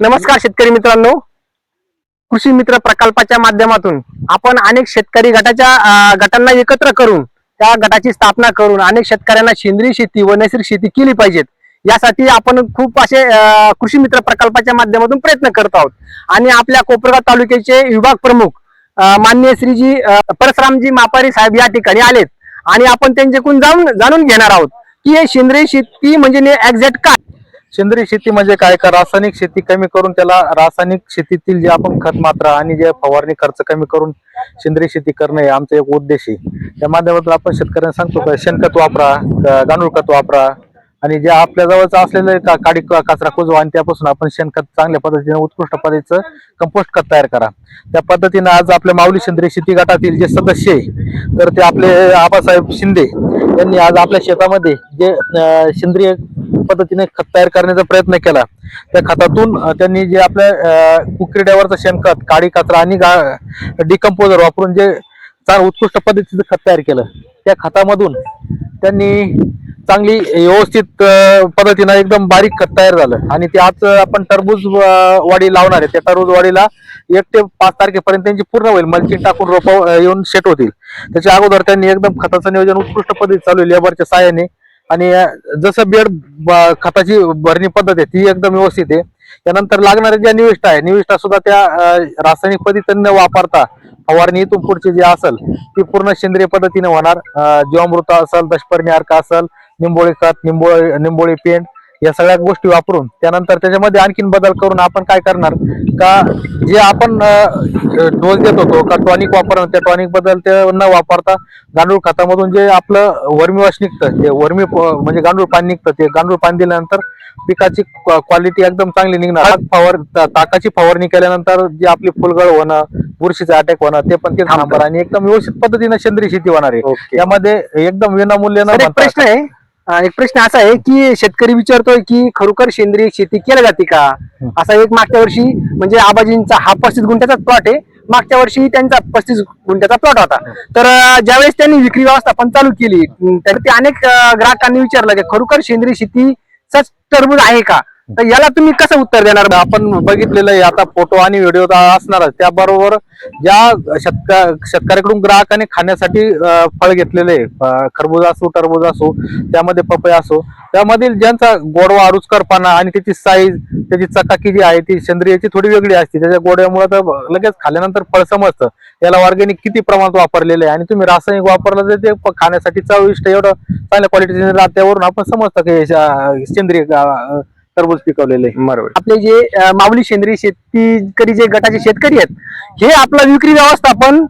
नमस्कार शेतकरी मित्रांनो. कृषी मित्र प्रकल्पाच्या माध्यमातून आपण अनेक शेतकरी गटाच्या गटांना एकत्र करून त्या गटाची स्थापना करून अनेक शेतकऱ्यांना सेंद्रिय शेती व नैसर्गिक शेती केली पाहिजेत. यासाठी आपण खूप असे कृषी मित्र प्रकल्पाच्या माध्यमातून प्रयत्न करत आहोत. आणि आपल्या कोपरगाव तालुक्याचे विभाग प्रमुख माननीय श्रीजी परसरामजी परशुरामजी मापारी साहेब या ठिकाणी आलेत. आणि आपण त्यांच्याकडून जाऊन जाणून घेणार आहोत की हे सेंद्रिय शेती म्हणजे एक्झॅक्ट काय? सेंद्रिय शेती म्हणजे काय? का रासायनिक शेती कमी करून त्याला रासायनिक शेतीतील जे आपण खत मात्रा आणि जे फवारणी खर्च कमी करून सेंद्रिय शेती करणे हे आमचा एक उद्देश आहे. त्या माध्यमातून आपण शेतकऱ्यांना सांगतो का शेणखत वापरा गांडूळ खत वापरा आणि जे आपल्या जवळचं असलेलं का काडी कचरा कुजवा आणि त्यापासून आपण शेणखत चांगल्या पद्धतीने उत्कृष्ट पद्धतीचं कंपोस्ट खत तयार करा. त्या पद्धतीने आज आपल्या माऊली सेंद्रिय शेती गटातील जे सदस्य आहे तर ते आपले आबासाहेब शिंदे यांनी आज आपल्या शेतामध्ये जे सेंद्रिय पद्धतीने खत तयार करण्याचा प्रयत्न केला. त्या खतातून त्यांनी जे आपल्या कुक्रीड्यावरचं शेणखत काडी कचरा आणि डिकम्पोजर वापरून जे चार उत्कृष्ट पद्धतीचं खत तयार केलं. त्या खतामधून त्यांनी चांगली व्यवस्थित पद्धतीनं एकदम बारीक खत तयार झालं. आणि ते आज आपण टरबूज वाडी लावणार आहे. त्या टरबूज वाडीला एक ते पाच तारखेपर्यंत त्यांची पूर्ण होईल. मल्चिंग टाकून रोप येऊन सेट होतील. त्याच्या अगोदर त्यांनी एकदम खताचं नियोजन उत्कृष्ट पद्धतीत चालू लेबरच्या साहाय्याने आणि जसं बेड ब- खताची भरणी पद्धत आहे ती एकदम व्यवस्थित आहे. त्यानंतर लागणाऱ्या ज्या निविष्ठा आहे निविष्ठा सुद्धा त्या रासायनिक पद्धतीने न वापरता फवारणी इथून पुढची जी असेल ती पूर्ण सेंद्रिय पद्धतीने होणार. जीवामृत असेल दशपर्णी अर्क असेल निंबोळी खत निंबोळी निंबोळी पेंट या सगळ्या गोष्टी वापरून त्यानंतर त्याच्यामध्ये आणखीन बदल करून आपण काय करणार? का जे आपण डोस देत होतो का टॉनिक वापरणं त्या टॉनिकबद्दल ते न वापरता गांडूळ खतामधून जे आपलं वर्मी वॉश निघतं ते वर्मी म्हणजे गांडूळ पाणी निघतं ते गांडूळ पाणी दिल्यानंतर पिकाची क्वालिटी एकदम चांगली निघणार. फवार ताकाची फवारणी केल्यानंतर जी आपली फुलगळ होणं बुरशीचं अटॅक होणं ते पण ते थांबणार. आणि एकदम व्यवस्थित पद्धतीने सेंद्रिय शेती होणार आहे. यामध्ये एकदम विनामूल्य प्रश्न आहे. एक प्रश्न असा आहे की शेतकरी विचारतोय की खरोखर सेंद्रिय शेती केली जाते का. असा एक मागच्या वर्षी म्हणजे आबाजींचा हा पस्तीस गुंठ्याचा प्लॉट आहे. मागच्या वर्षी त्यांचा पस्तीस गुंठ्याचा प्लॉट होता. तर ज्यावेळेस त्यांनी विक्री व्यवस्थापन चालू केली तर ते अनेक ग्राहकांनी विचारलं की खरोखर सेंद्रिय शेतीचाच टरबूज आहे का? तर याला तुम्ही कसं उत्तर देणार? आपण बघितलेलं आहे आता फोटो आणि व्हिडिओ असणारच. त्याबरोबर ज्या शेतक शेतकऱ्याकडून ग्राहकाने खाण्यासाठी फळ घेतलेले आहे, खरबूज असो टरबूज असो त्यामध्ये पपई असो त्यामधील ज्यांचा गोडवा अरुचकरपणा आणि त्याची साईज त्याची चकाकी जी आहे ती सेंद्रियची थोडी वेगळी असते. त्याच्या गोड्यामुळे तर लगेच खाल्ल्यानंतर फळ समजतं. त्याला ऑर्गॅनिक किती प्रमाणात वापरलेलं आहे? आणि तुम्ही रासायनिक वापरलं तर ते खाण्यासाठी चविष्ट एवढं चांगल्या क्वालिटीचे राहत त्यावरून आपण समजतं की सेंद्रिय टरबूज पिकवलेलं. आहे बरोबर. आपले जे अं, माऊली सेंद्रिय शेतकरी जे गटाचे शेतकरी आहेत हे आपलं विक्री व्यवस्थापन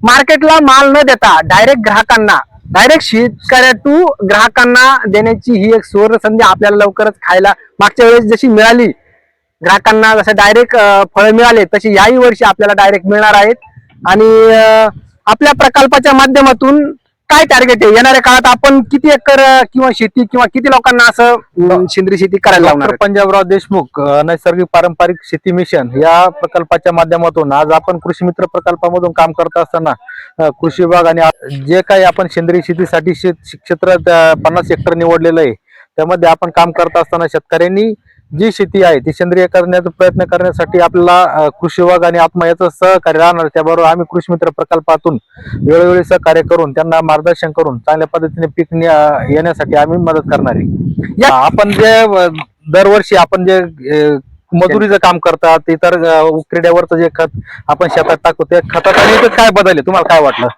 मार्केटला माल न देता डायरेक्ट ग्राहकांना डायरेक्ट शेतकऱ्या टू ग्राहकांना देण्याची ही एक सुवर्ण संधी आपल्याला लवकरच खायला मागच्या वेळेस जशी मिळाली ग्राहकांना जसं डायरेक्ट फळं मिळाले तशी याही वर्षी आपल्याला डायरेक्ट मिळणार आहेत. आणि अं, आपल्या प्रकल्पाच्या माध्यमातून काय टार्गेट आहे? येणाऱ्या काळात आपण किती एकर किंवा शेती किंवा किती लोकांना असं सेंद्रिय शेती करायला लावणार डॉक्टर पंजाबराव देशमुख अ, नैसर्गिक पारंपरिक शेती मिशन या प्रकल्पाच्या माध्यमातून आज आपण कृषी मित्र प्रकल्पामधून काम करत असताना अ, कृषी विभाग आणि आ- जे काही आपण सेंद्रिय शेतीसाठी शेत क्षेत्र त्या पन्नास हेक्टर निवडलेलं आहे त्यामध्ये आपण काम करत असताना शेतकऱ्यांनी जी शेती आहे ती सेंद्रिय करण्याचा प्रयत्न करण्यासाठी आपल्याला कृषी विभाग आणि आत्मा याचं सहकार्य राहणार त्याबरोबर आम्ही कृषी मित्र प्रकल्पातून वेळोवेळी सहकार्य करून त्यांना मार्गदर्शन करून चांगल्या पद्धतीने पीक येण्यासाठी आम्ही मदत करणार आहे. आपण जे दरवर्षी आपण जे मजुरीचं काम करतात इतर क्रीड्यावरचं जे खत आपण शेतात टाकतो त्या खतात आणि काय बदल आहे? तुम्हाला काय वाटलं?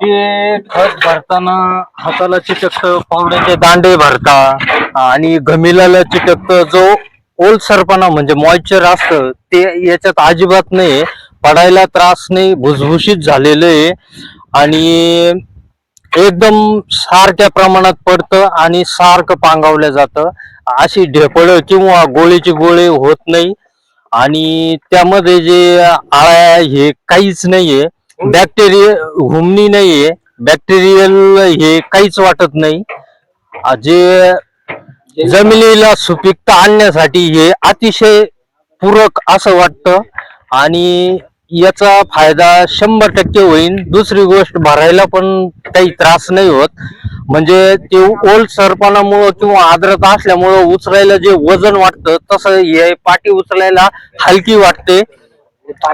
ते खत भरताना हाताला चिटकत पावड्याचे दांडे भरता आणि घमिलाला चिकत जो ओलसरपणा म्हणजे मॉइश्चर असतं ते याच्यात अजिबात नाही पडायला त्रास नाही भुसभुशीत झालेलं आहे. आणि एकदम सारख्या प्रमाणात पडतं आणि सारखं पांगावलं जातं. अशी ढेपळ किंवा गोळीची गोळे होत नाही. आणि त्यामध्ये जे आळ्या हे काहीच नाहीये. बॅक्टेरिया हुमणी नाहीये. बॅक्टेरियल हे काहीच वाटत नाही. जे जमिनीला सुपीकता आणण्यासाठी हे अतिशय पूरक असं वाटतं. आणि याचा फायदा शंभर टक्के होईल दुसरी गोष्ट भरायला पण काही त्रास नाही होत. म्हणजे ते ओल सरपणामुळं किंवा आर्द्रता असल्यामुळं उचलायला जे वजन वाटतं तसं हे पाठी उचलायला हलकी वाटते.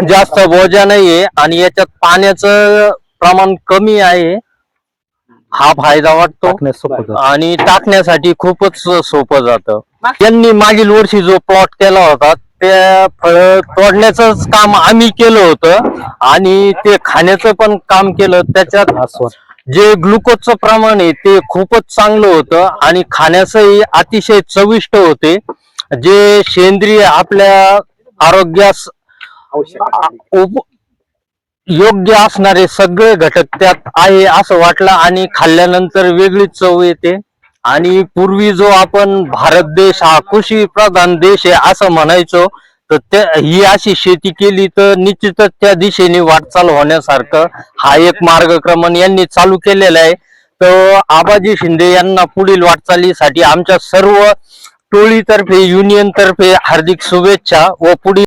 जास्त बोजा नाहीये आणि याच्यात पाण्याचं प्रमाण कमी आहे. हा फायदा वाटतो टाकण्यास सोपं जातं. आणि टाकण्यासाठी खूपच सोपं जातं. यांनी मागील वर्षी जो प्लॉट केला होता त्या फळ तोडण्याच काम आम्ही केलं होतं आणि ते खाण्याचं पण काम केलं. त्याच्यात आस्वाद जे ग्लुकोजचं प्रमाण आहे ते खूपच चांगलं होतं आणि खाण्याचंही अतिशय चविष्ट होते. जे सेंद्रिय आपल्या आरोग्यास उप- योग्य असणारे सगळे घटक त्यात आहे असं वाटलं आणि खाल्ल्यानंतर वेगळीच चव येते. आणि पूर्वी जो आपण भारत देश हा कृषी प्रधान देश आहे असं म्हणायचो तर त्या ही अशी शेती केली तर निश्चितच त्या दिशेने वाटचाल होण्यासारखं हा एक मार्गक्रमण यांनी चालू केलेला आहे. तर आबाजी शिंदे यांना पुढील वाटचालीसाठी आमच्या सर्व टोळीतर्फे युनियन तर्फे हार्दिक शुभेच्छा व पुढील